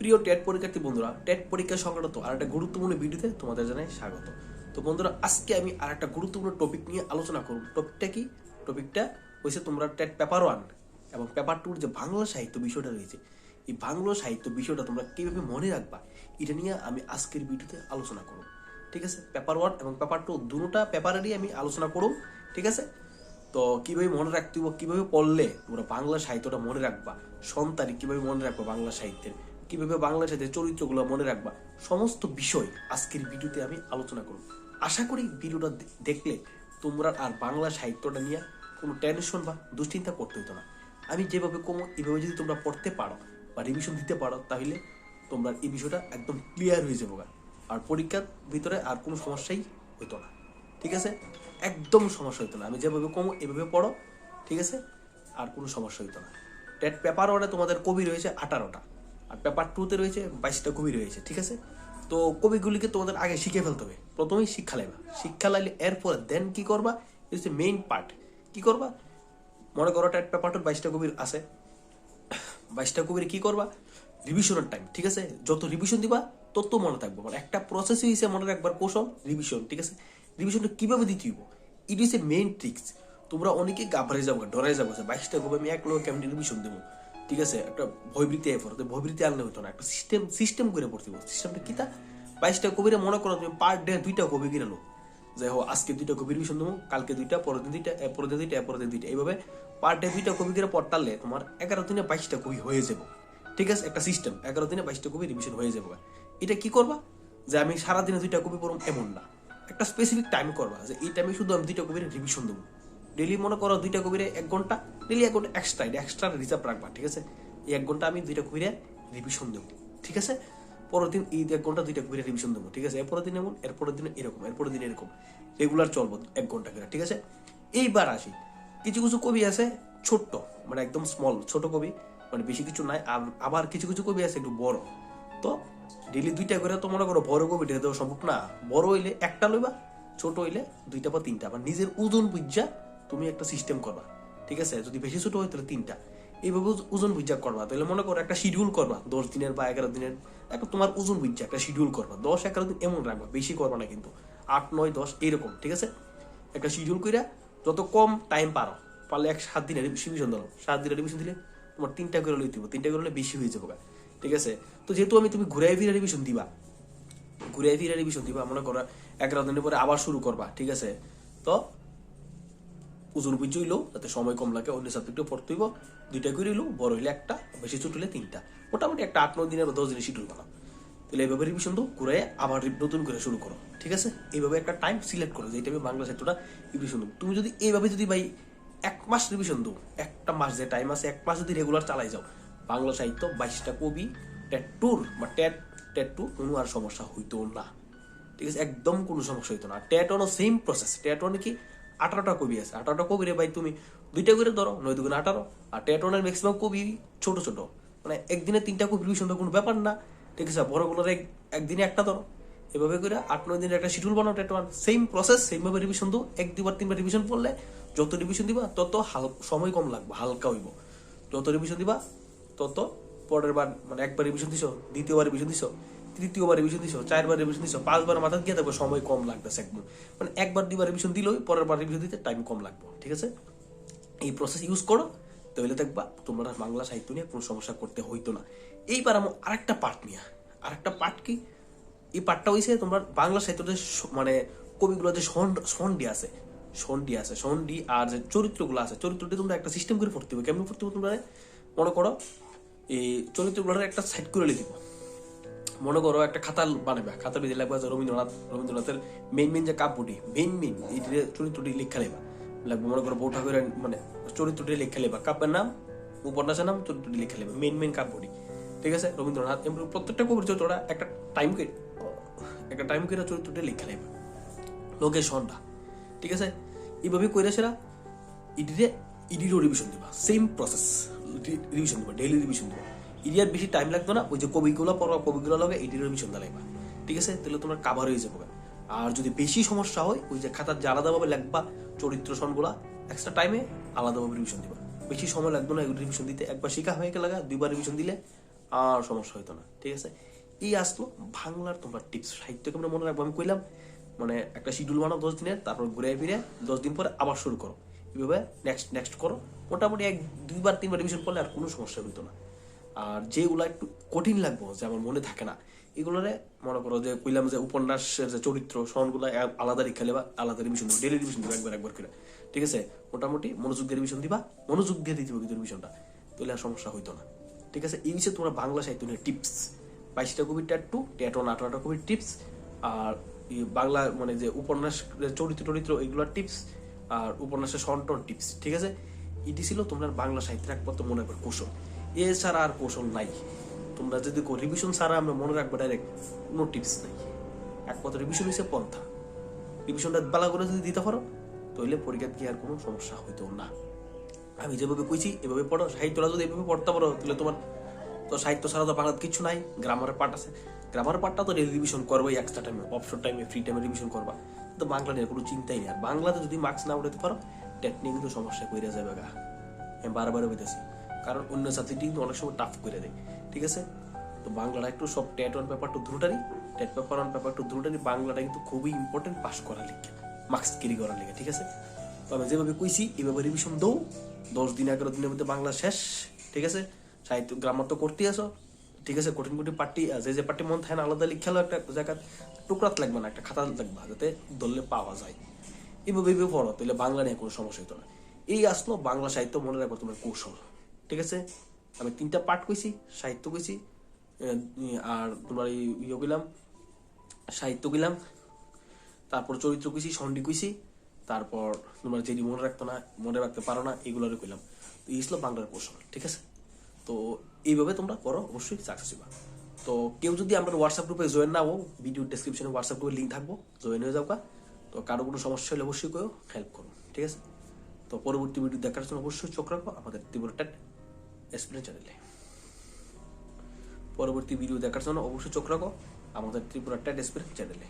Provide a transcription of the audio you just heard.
প্রিয় টেট পরীক্ষার্থী বন্ধুরা টেট পরীক্ষা সংক্রান্ত আর একটা গুরুত্বপূর্ণ ভিডিওতে তোমাদের জানাই স্বাগত। তো বন্ধুরা, আজকে আমি আর একটা গুরুত্বপূর্ণ টপিক নিয়ে আলোচনা করব। টপিকটা কি? টপিকটা হয়েছে তোমরা টেট পেপার ওয়ান এবং পেপার টুর যে বাংলা সাহিত্য বিষয়টা রয়েছে, এই বাংলা সাহিত্য বিষয়টা তোমরা কীভাবে মনে রাখবা, এটা নিয়ে আমি আজকের ভিডিওতে আলোচনা করব। ঠিক আছে? পেপার ওয়ান এবং পেপার টু দুটোটা পেপারেরই আমি আলোচনা করব। ঠিক আছে? তো কীভাবে মনে রাখতে হবে কীভাবে পড়লে তোমরা বাংলা সাহিত্যটা মনে রাখবা সন্তানি কীভাবে মনে রাখবা বাংলা সাহিত্যের? কীভাবে সাহিত্যের চরিত্রগুলো মনে রাখবা, সমস্ত বিষয় আজকের ভিডিওতে আমি আলোচনা করব। আশা করি ভিডিওটা দেখলে তোমরা আর বাংলা সাহিত্যটা নিয়ে কোনো টেনশন বা দুশ্চিন্তা করতে হতো না। আমি যেভাবে কমো, এভাবে যদি তোমরা পড়তে পারো বা রিভিশন দিতে পারো, তাহলে তোমরা এই বিষয়টা একদম ক্লিয়ার হয়ে যাব। আর পরীক্ষার ভিতরে আর কোনো সমস্যাই হতো না। ঠিক আছে? একদম সমস্যা হতো না। আমি যেভাবে কমো, এভাবে পড়ো, ঠিক আছে? আর কোনো সমস্যা হতো না। টেট পেপার ওয়ানে তোমাদের কবি রয়েছে আঠারোটা। আর পেপার টুতে রয়েছে, বাইশটা কবি রয়েছে, ঠিক আছে? তো কবিগুলিকে তোমাদের আগে শিখে ফেলতে হবে। প্রথমেই শিক্ষা লাইবা শিক্ষা লাইলে এরপর দেন কি করবা? হচ্ছে মেইন পার্ট কি করবা? মনে করো টেট পেপার টুর বাইশটা কবির আছে। বাইশটা কবির কি করবা? রিভিশনের টাইম ঠিক আছে? যত রিভিশন দিবা, তত মনে থাকবে। মানে একটা প্রসেস হিসেবে মনে রাখবার কৌশল রিভিশন ঠিক আছে? রিভিশনটা কীভাবে দিতে হইব? ইট ইস এ মেইন ট্রিক্স তোমরা অনেকে গাভরে যাব ডরাই যাব বাইশটা কবি আমি এক লোক কেমন রিভিশন দেবো? ঠিক আছে, একটা ভয়বৃত্তি আয় পড়তে ভয়বৃত্তি আনলে হতো না। একটা সিস্টেম সিস্টেম করে পড়তে সিস্টেমটা কি তা? বাইশটা কবিরে মনে করো তুমি পার ডে দুইটা কবি কিনে লো যে হোক, আজকে দুইটা কবি রিভিশন দেবো কালকে দুইটা, পরের দিন দুইটা পরের দিন দুইটা পরের দিন দুইটা। এইভাবে পার ডে দুইটা কবি করে পড়তালে তোমার এগারো দিনে বাইশটা কবি হয়ে যাব। ঠিক আছে, একটা সিস্টেম এগারো দিনে বাইশটা কবি রিভিশন হয়ে যাবে। এটা কি করবা? যে আমি সারাদিনে দুইটা কবি পড়ব এমন না। একটা স্পেসিফিক টাইম করবা যে এই টাইমে শুধু আমি দুইটা কবির রিভিশন দেবো। ডেলি মনে করো দুইটা কবিরে এক ঘণ্টা ডেলি এক ঘণ্টা এক্সট্রা এটা এক্সট্রা রিজার্ভ রাখবা, ঠিক আছে? এই এক ঘণ্টা আমি দুইটা কবিরে রিভিশন দেবো, ঠিক আছে? পরের দিন এই এক ঘণ্টা দুইটা কবিরে রিভিশন দেবো, ঠিক আছে? এরপরের দিন এমন, এরপরের দিন এরকম, এরপরের দিন এরকম। রেগুলার চলবো এক ঘণ্টা করে, ঠিক আছে? এইবার আসি। কিছু কিছু কবি আছে ছোট্ট মানে একদম স্মল ছোট কবি মানে বেশি কিছু নাই আবার কিছু কিছু কবি আছে একটু বড়। তো ডেলি দুইটা করে তো মনে করো বড় কবি ঢেকে দেওয়া সম্ভব না। বড় হইলে একটা লইবা, ছোট হইলে দুইটা বা তিনটা বা নিজের ওজন বুঝা তুমি একটা সিস্টেম করবা। ঠিক আছে? যদি বেশি ছোট হয় তাহলে তিনটা। এইভাবে ওজন বুঝা করবা। তাহলে মনে করো একটা শিডিউল করবা। দশ দিনের বা এগারো দিনের। একটা তোমার ওজন বুঝা একটা শিডিউল করবা। দশ, এগারো দিন এমন রাখবা। বেশি করবা না কিন্তু। আট, নয়, দশ এরকম, ঠিক আছে? একটা শিডিউল কইরা যত কম টাইম পারো, পারলে এক সাত দিনের রিভিশন দিলাম সাত দিনের রিভিশন দিলে তোমার তিনটা করে লইতে হবে তিনটা করে বেশি হয়ে যাবে ঠিক আছে? তো যেহেতু আমি তুমি ঘুরে ফিরে রিভিশন দিবা ঘুরে ফিরে রিভিশন দিবা, মনে করো এগারো দিনের পরে আবার শুরু করবা, ঠিক আছে? তো ওজন বুঝ হইল যাতে সময় কম লাগে, অন্য সাবজেক্টও পড়তে হইব। দুইটা করে হইল, বড় হইলে একটা, বেশি ছোট হইলে তিনটা। মোটামুটি একটা আট, নয় দিনের বা দশ দিনের শিডিউল বানাও। তাহলে এইভাবে রিভিশন তো ঘুরে আবার নতুন করে শুরু করো, ঠিক আছে? এইভাবে একটা টাইম সিলেক্ট করো, যে এই টাইমে বাংলা সাহিত্যটা রিভিশন দেবো তুমি যদি এইভাবে যদি ভাই এক মাস রিভিশন দাও, একটা মাস যে টাইম আছে, এক মাস যদি রেগুলার চালাই যাও, বাংলা সাহিত্য বাইশটা কবি টেট টুর বা ট্যাট টেট টু কোনো আর সমস্যা হইতো না, ঠিক আছে? একদম কোনো সমস্যা হইতো না। ট্যাট ওয়ানও সেম প্রসেস ট্যাট ওয়ানে কি? আঠারোটা কবি আছে। আঠারোটা কবি রে ভাই তুমি দুইটা করে ধরো, নয় দুগুণ আঠারো। আর টেট ওয়ানের ম্যাক্সিমাম কবি ছোট ছোট। মানে একদিনে তিনটা কবি রিভিশন তো কোনো ব্যাপার না। ঠিক আছে বড়গুলোর এক, একদিনে একটা ধরো। এভাবে করে আট, নয় দিনের একটা শিডিউল বানাও TET one. Same process same ভাবে রিভিশন দো এক, দুবার, তিনবার রিভিশন পড়লে যত রিভিশন দিবা, তত সময় কম লাগবে, হালকা হইব। যত রিভিশন দিবা, তত পরের বার মানে একবার রিভিশন দিছো, দ্বিতীয়বার রিভিশন দিছো তৃতীয়বার রিভিশন দিছো, চারবার রিভিশন দিছো, পাঁচবার মাথা গিয়ে থাকবে সময় কম লাগতেছে একদম। মানে একবার, দুইবার রিভিশন দিলেই, পরের বার রিভিশন দিতে টাইম কম লাগবে, ঠিক আছে? এই প্রসেস ইউজ করো, তাহলে দেখবা তোমরা বাংলা সাহিত্য নিয়ে কোনো সমস্যা করতে হইতো না। এইবার আমি আরেকটা পার্ট নিয়ে। আরেকটা পার্ট কি? এই পার্টটা হয়েছে তোমরা বাংলা সাহিত্যতে মানে কবিগুলো যে সন- সন্ডি আছে সন্ডি আছে, সন্ডি আর যে চরিত্রগুলো আছে, চরিত্রটি তোমরা একটা সিস্টেম করে পড়তে হবে। কেমন পড়তে হবে তোমরা? মনে করো, এই চরিত্রগুলোর একটা সাইড করে লিখব। মনে করো একটা খাতা বানাবে খাতা বেঁধে লাগবে রবীন্দ্রনাথ, রবীন্দ্রনাথের মেইন মেইন যে কাব্যটি মেইন মেইন এই চরিত্রটি লিখা লেবা লাগবে মনে করো বউ ঠাকুরের মানে চরিত্রটি লিখা লেবা কাব্যের নাম, উপন্যাসের নাম, চরিত্রটি লিখা লেবা মেইন মেইন কাব্যটি। ঠিক আছে? রবীন্দ্রনাথ প্রত্যেকটা কবির চরিত্রটা একটা টাইম একটা টাইম করে চরিত্রটি লেখা লেবা লোকেশনটা ঠিক আছে? এইভাবে কইরা সেরা ইডিরে ইডিরও রিভিশন দিবা। সেম প্রসেস রিভিশন দিবা ডেইলি রিভিশন দিবা। ইডিয়ার বেশি টাইম লাগতো না, ওই যে কবিগুলো পড়বা কবিগুলো লগে ইডির রিভিশন দিলাইবা ঠিক আছে? তাহলে তোমার কাভার হয়ে যাবে। আর যদি বেশি সমস্যা হয়, ওই যে খাতার যে আলাদাভাবে লাগবা চরিত্র সনগুলা এক্সট্রা টাইমে আলাদাভাবে রিভিশন দিবা। বেশি সময় লাগবে না, এগুলো রিভিশন দিতে। একবার শেখা হয়ে গেলে দুইবার রিভিশন দিলে আর সমস্যা হইতো না। ঠিক আছে? এই আসলো বাংলার তোমরা টিপস সাহিত্যকে আমরা মনে রাখব, আমি কইলাম মানে একটা শিডিউল বানাও দশ দিনের, তারপর ঘুরে ফিরে দশ দিন পরে আবার শুরু করো। এইভাবে নেক্সট নেক্সট করো। মোটামুটি এক, দুইবার, তিনবার রিভিশন করলে আর কোনো সমস্যা হইতো না। আর যেগুলো একটু কঠিন লাগবো, যে আমার মনে থাকে না, এগুলোরে মনে করো যে কইলাম যে উপন্যাসের যে চরিত্র সনগুলো আলাদা খেলে বা আলাদা রিভিশন দিবা ডেলি রিভিশন দিবা একবার একবার করে। ঠিক আছে? মোটামুটি মনোযোগ দিয়ে রিভিশন দিবা, মনোযোগ দিয়ে দিতে হবে কিন্তু রিভিশনটা তাহলে আর সমস্যা হইতো না। ঠিক আছে? এই বিষয়ে তোমরা বাংলা সাহিত্য নিয়ে টিপস বাইশটা কবির ট্যাটু ট্যাটো আঠারোটা কবির টিপস আর বাংলা মানে যে উপন্যাস চরিত্র চরিত্র, এগুলোর টিপস আর উপন্যাসের সন্টন টিপস ঠিক আছে? এটি ছিল তোমরা বাংলা সাহিত্যের একমাত্র মনে কর কৌশল। এছাড়া আর কৌশল নাই। তোমরা যদি রিভিশন ছাড়া আমরা মনে রাখব ডাইরেক্ট কোনো টিপস নাই। একমাত্র রিভিশন হচ্ছে পন্থা। রিভিশনটা বালা করে যদি দিতে পারো, তাহলে পরীক্ষা কি আর কোনো সমস্যা হইতো না। আমি যেভাবে কইছি, এভাবে পড়ো। সাহিত্যটা যদি এভাবে পড়তে পারো, তাহলে তোমার তো সাহিত্য ছাড়া তো বাংলার কিছু নাই গ্রামারের পার্ট আছে। গ্রামারের পার্টটা তো রিভিশন করবোই এক্সট্রা টাইমে অবসর টাইমে ফ্রি টাইমে রিভিশন করবা। তো বাংলা নিয়ে কোনো চিন্তাই নেই। আর বাংলাতে যদি মার্কস না উঠাতে পারো টেট কিন্তু সমস্যা করে যাবে গা। আমি বারবার বলতেছি কারণ অন্য সাবজেক্ট কিন্তু অনেক সময় টাফ করে দেয়, ঠিক আছে? তো বাংলাটা একটু সব TET one paper two দ্রুটারি TET paper one paper two দ্রুটারি বাংলাটা কিন্তু খুবই ইম্পর্টেন্ট পাস করার লিখে মার্কস ক্যারি করার লিখে ঠিক আছে? তো আমি যেভাবে কইছি, এভাবে রিভিশন দৌ দশ দিন, এগারো দিনের মধ্যে বাংলা শেষ, ঠিক আছে? সাহিত্য গ্রামার তো করতেই আসো ঠিক আছে? কঠিন কঠিন পার্টি যে যে পার্টি মন থাকে না, আলাদা লিখালো একটা জায়গা টুকরাত লাগবে না, একটা খাতা লাগবে যাতে ধরলে পাওয়া যায়। এভাবে পড়ো, তাহলে বাংলা নিয়ে কোনো সমস্যা হতো না। এই আসলো বাংলা সাহিত্য মনে রাখব তোমার কৌশল। ঠিক আছে? আমি তিনটা পার্ট কইছি, সাহিত্য কইছি আর তোমার ইয়ে গেলাম সাহিত্য গেলাম তারপর চরিত্র কইছি সন্ডি কইছি, তারপর তোমার যেটি মনে রাখতো না, মনে রাখতে পারো না, এগুলোরে কইলাম। তো এই ছিল বাংলার কৌশল, ঠিক আছে? তো এইভাবে তোমরা করো, অবশ্যই সাকসেস হইবা। তো কেউ যদি আমরা হোয়াটসঅ্যাপ গ্রুপে জয়েন না হো ভিডিও ডেসক্রিপশনে হোয়াটসঅ্যাপ গ্রুপে লিঙ্ক থাকব জয়েন হয়ে যাও তো কারও কোনো সমস্যা হলে অবশ্যই কেউ হেল্প করো, ঠিক আছে? তো পরবর্তী ভিডিও দেখার জন্য অবশ্যই চোখ রাখব আমাদের ত্রিপুরা এক্সপিরিয়েন্স চ্যানেলে পরবর্তী ভিডিও দেখার জন্য অবশ্যই চোখ রাখো। আমাদের ত্রিপুরা টেট স্প্রে চ্যানেলে